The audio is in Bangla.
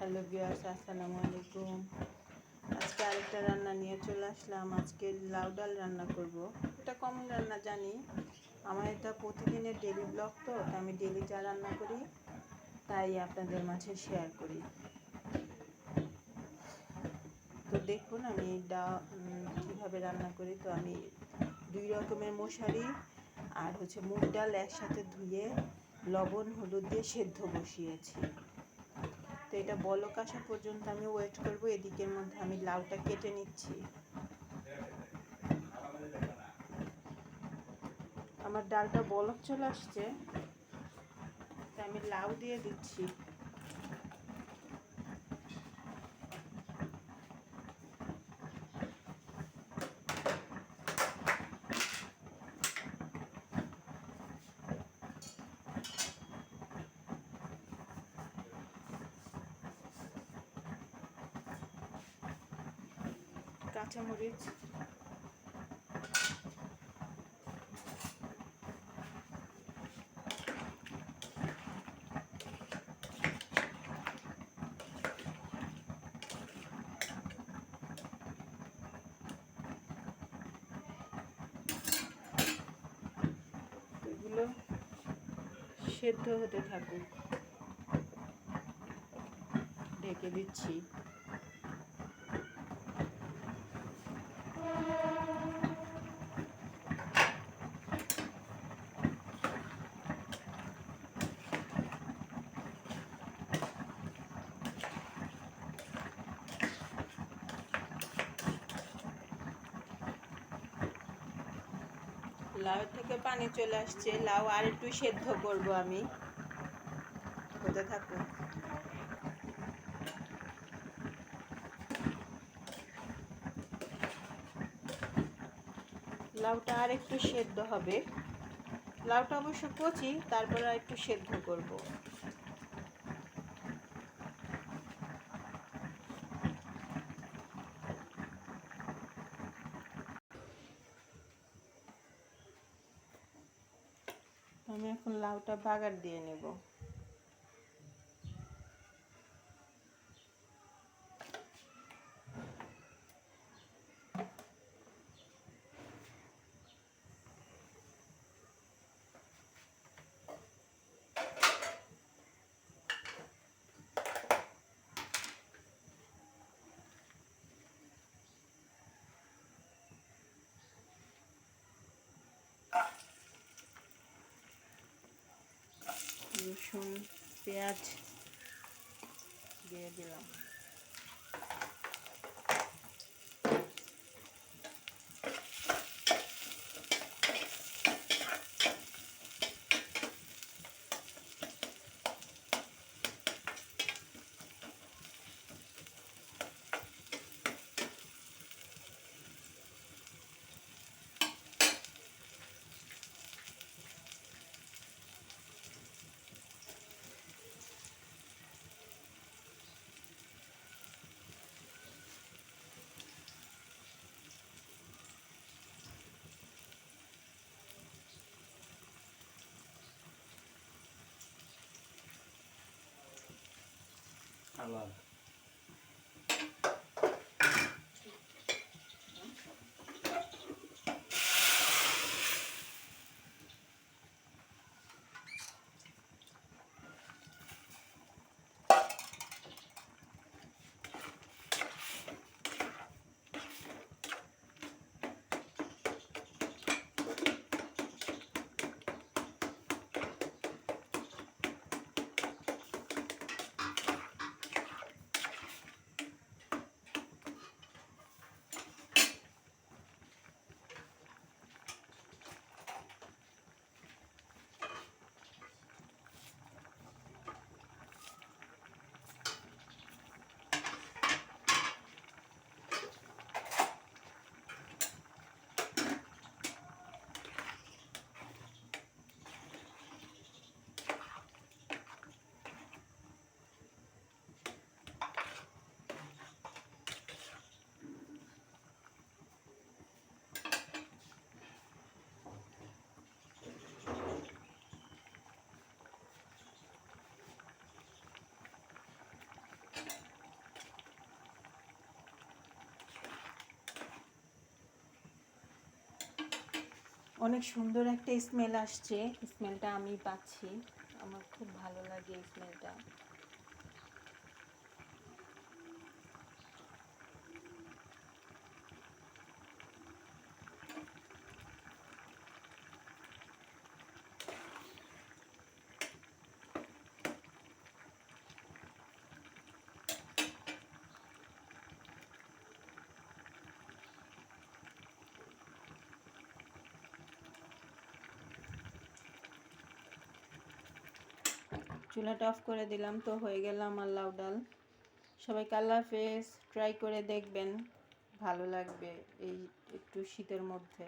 হ্যালো বিয়ার্স আসসালামু আলাইকুম। আজকে আরেকটা রান্না নিয়ে চলে আসলাম। আজকে লাউ ডাল রান্না করব। এটা কমন রান্না জানি। আমার এটা প্রতিদিনের ডেলি ব্লগ তো আমি ডেলি যা রান্না করি তাই আপনাদের মাঝে শেয়ার করি। তো দেখুন আমি ডা উম, কীভাবে রান্না করি। তো আমি দুই রকমের মশারি আর হচ্ছে মুগ ডাল একসাথে ধুয়ে লবণ হলুদ দিয়ে সেদ্ধ বসিয়েছি। তো এটা বলক আসা পর্যন্ত আমি ওয়েট করব, এদিকের মধ্যে আমি লাউটা কেটে নিচ্ছি। আমার ডালটা বলক চলে আসছে আমি লাউ দিয়ে দিচ্ছি। কাঁচামরিচ। সেদ্ধ হতে থাকুক। ঢেকে দিচ্ছি। লাউ থেকে পানি চলে আসছে, লাউ আর একটু সেদ্ধ করব আমি। হতে থাকুক লাউটা আর একটু সেদ্ধ হবে। লাউটা অবশ্য কচি, তারপরে আর একটু সেদ্ধ করব। আমি এখন লাউটা বাগার দিয়ে নেব। রসুন পেঁয়াজ দিয়ে দিলাম। நல்லா இருக்கும் অনেক সুন্দর একটা স্মেল আসছে। স্মেলটা আমি পাচ্ছি। আমার খুব ভালো লাগে এই স্মেলটা চুলাটা অফ করে দিলাম, তো হয়ে গেল আমার লাউ ডাল। সবাই কালার ফেস ট্রাই করে দেখবেন, ভালো লাগবে এই একটু শীতের মধ্যে।